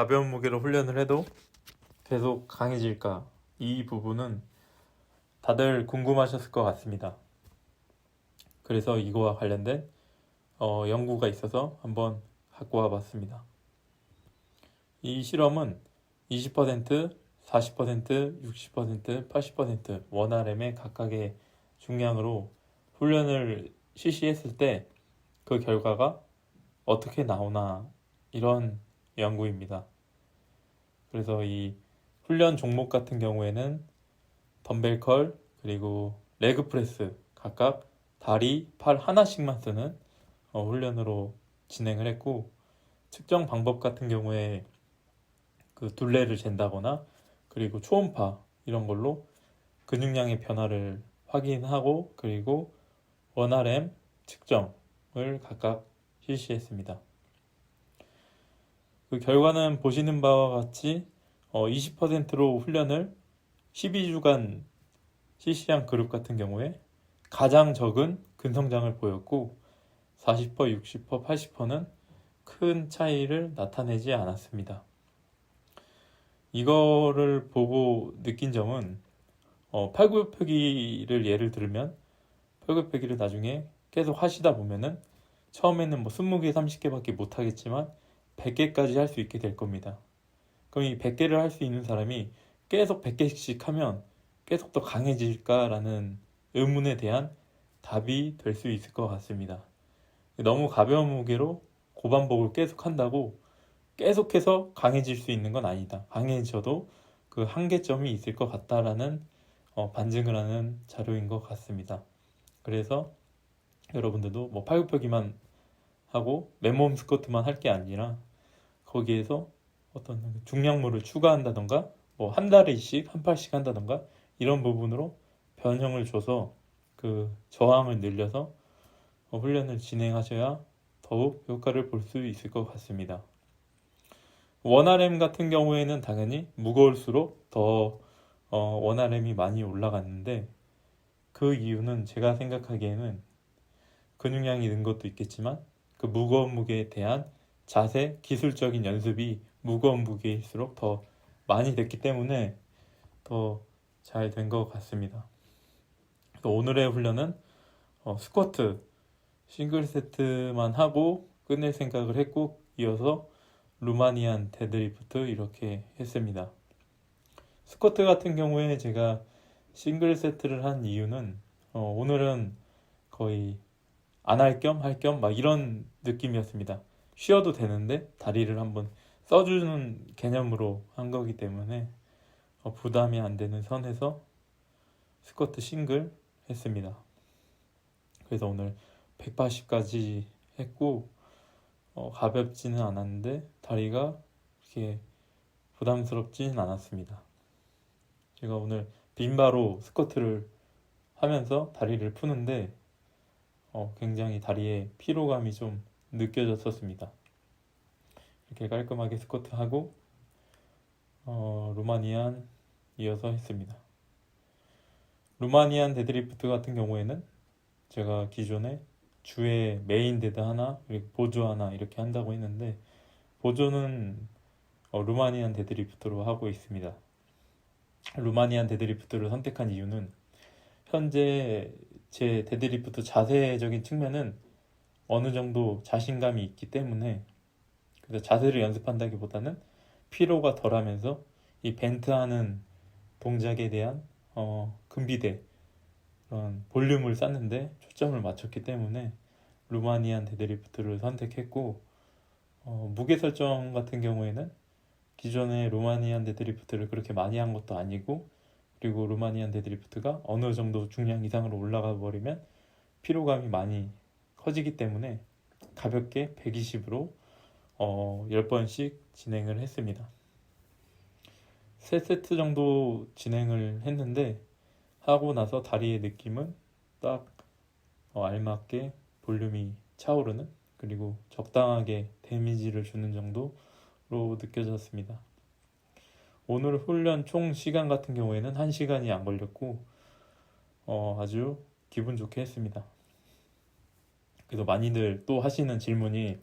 가벼운 무게로 훈련을 해도 계속 강해질까? 이 부분은 다들 궁금하셨을 것 같습니다. 그래서 이거와 관련된 어, 연구가 있어서 한번 갖고 와봤습니다. 이 실험은 20%, 40%, 60%, 80% 원RM의 각각의 중량으로 훈련을 실시했을 때 그 결과가 어떻게 나오나 이런 연구입니다. 그래서 이 훈련 종목 같은 경우에는 덤벨 컬 그리고 레그 프레스 각각 다리, 팔 하나씩만 쓰는 어, 훈련으로 진행을 했고 측정 방법 같은 경우에 그 둘레를 잰다거나 그리고 초음파 이런 걸로 근육량의 변화를 확인하고 그리고 원RM 측정을 각각 실시했습니다. 그 결과는 보시는 바와 같이 어, 20%로 훈련을 12주간 실시한 그룹 같은 경우에 가장 적은 근성장을 보였고 40%, 60%, 80%는 큰 차이를 나타내지 않았습니다. 이거를 보고 느낀 점은 어, 팔굽혀펴기를 예를 들면 팔굽혀펴기를 나중에 계속 하시다 보면은 처음에는 뭐 20개, 30개밖에 못 하겠지만 100개까지 할 수 있게 될 겁니다. 그럼 이 100개를 할 수 있는 사람이 계속 100개씩 하면 계속 더 강해질까라는 의문에 대한 답이 될 수 있을 것 같습니다. 너무 가벼운 무게로 고반복을 계속 한다고 계속해서 강해질 수 있는 건 아니다. 강해져도 그 한계점이 있을 것 같다라는 어, 반증을 하는 자료인 것 같습니다. 그래서 여러분들도 뭐 팔굽혀기만 하고 맨몸 스쿼트만 할 게 아니라 거기에서 어떤 중량물을 추가한다던가 뭐한 다리씩 한 팔씩 한다던가 이런 부분으로 변형을 줘서 그 저항을 늘려서 어, 훈련을 진행하셔야 더욱 효과를 볼 수 있을 것 같습니다. 원RM 같은 경우에는 당연히 무거울수록 더 어, 원RM이 많이 올라갔는데 그 이유는 제가 생각하기에는 근육량이 는 것도 있겠지만 그 무거운 무게에 대한 자세, 기술적인 연습이 무거운 무게일수록 더 많이 됐기 때문에 더 잘 된 것 같습니다. 오늘의 훈련은 어, 스쿼트 싱글 세트만 하고 끝낼 생각을 했고 이어서 루마니안 데드리프트 이렇게 했습니다. 스쿼트 같은 경우에 제가 싱글 세트를 한 이유는 어, 오늘은 거의 안 할 겸 할 겸 막 이런 느낌이었습니다. 쉬어도 되는데 다리를 한번 써주는 개념으로 한 거기 때문에 어, 부담이 안 되는 선에서 스쿼트 싱글 했습니다. 그래서 오늘 180까지 했고 어, 가볍지는 않았는데 다리가 이렇게 부담스럽지는 않았습니다. 제가 오늘 빈바로 스쿼트를 하면서 다리를 푸는데 어, 굉장히 다리에 피로감이 좀 느껴졌었습니다. 이렇게 깔끔하게 스쿼트 하고 어, 루마니안 이어서 했습니다. 루마니안 데드리프트 같은 경우에는 제가 기존에 주에 메인 데드 하나 그리고 보조 하나 이렇게 한다고 했는데 보조는 어, 루마니안 데드리프트로 하고 있습니다. 루마니안 데드리프트를 선택한 이유는 현재 제 데드리프트 자세적인 측면은 어느 정도 자신감이 있기 때문에 그래서 자세를 연습한다기보다는 피로가 덜하면서 이 벤트하는 동작에 대한 어, 근비대 그런 볼륨을 쌓는데 초점을 맞췄기 때문에 루마니안 데드리프트를 선택했고 어, 무게 설정 같은 경우에는 기존의 루마니안 데드리프트를 그렇게 많이 한 것도 아니고 그리고 루마니안 데드리프트가 어느 정도 중량 이상으로 올라가 버리면 피로감이 많이 커지기 때문에 가볍게 120으로 어, 10번씩 진행을 했습니다. 3세트 정도 진행을 했는데 하고 나서 다리의 느낌은 딱 어, 알맞게 볼륨이 차오르는 그리고 적당하게 데미지를 주는 정도로 느껴졌습니다. 오늘 훈련 총 시간 같은 경우에는 1시간이 안 걸렸고 어, 아주 기분 좋게 했습니다. 그래서 많이들 또 하시는 질문이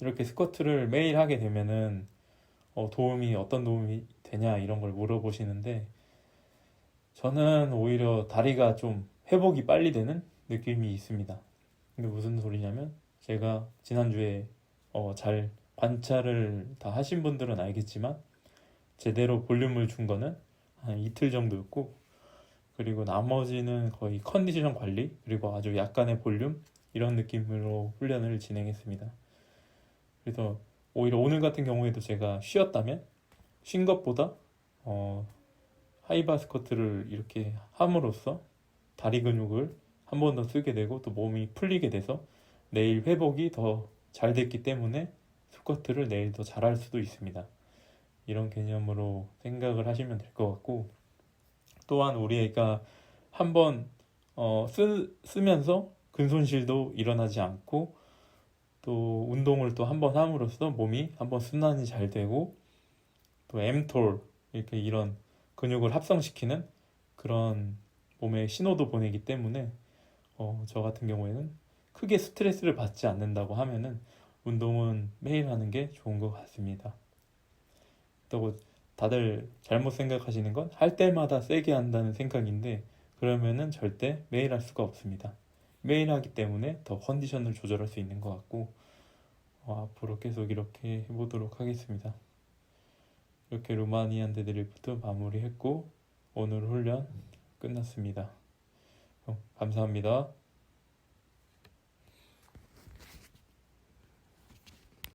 이렇게 스쿼트를 매일 하게 되면은 어, 도움이 어떤 도움이 되냐 이런 걸 물어보시는데 저는 오히려 다리가 좀 회복이 빨리 되는 느낌이 있습니다. 근데 무슨 소리냐면 제가 지난주에 어, 잘 관찰을 다 하신 분들은 알겠지만 제대로 볼륨을 준 거는 한 이틀 정도였고 그리고 나머지는 거의 컨디션 관리 그리고 아주 약간의 볼륨 이런 느낌으로 훈련을 진행했습니다. 그래서 오히려 오늘 같은 경우에도 제가 쉬었다면 쉰 것보다 어, 하이바 스쿼트를 이렇게 함으로써 다리 근육을 한 번 더 쓰게 되고 또 몸이 풀리게 돼서 내일 회복이 더 잘 됐기 때문에 스쿼트를 내일 더 잘할 수도 있습니다. 이런 개념으로 생각을 하시면 될 것 같고 또한 우리 애가 한번 어, 쓰, 쓰면서 근손실도 일어나지 않고 또 운동을 또 한 번 함으로써 몸이 한번 순환이 잘 되고 또 mTOR 이렇게 이런 근육을 합성시키는 그런 몸에 신호도 보내기 때문에 어, 저 같은 경우에는 크게 스트레스를 받지 않는다고 하면은 운동은 매일 하는 게 좋은 것 같습니다. 또 다들 잘못 생각하시는 건 할 때마다 세게 한다는 생각인데 그러면은 절대 매일 할 수가 없습니다. 매일 하기 때문에 더 컨디션을 조절할 수 있는 것 같고 어, 앞으로 계속 이렇게 해보도록 하겠습니다. 이렇게 루마니안 데드리프트 마무리했고 오늘 훈련 끝났습니다. 어, 감사합니다.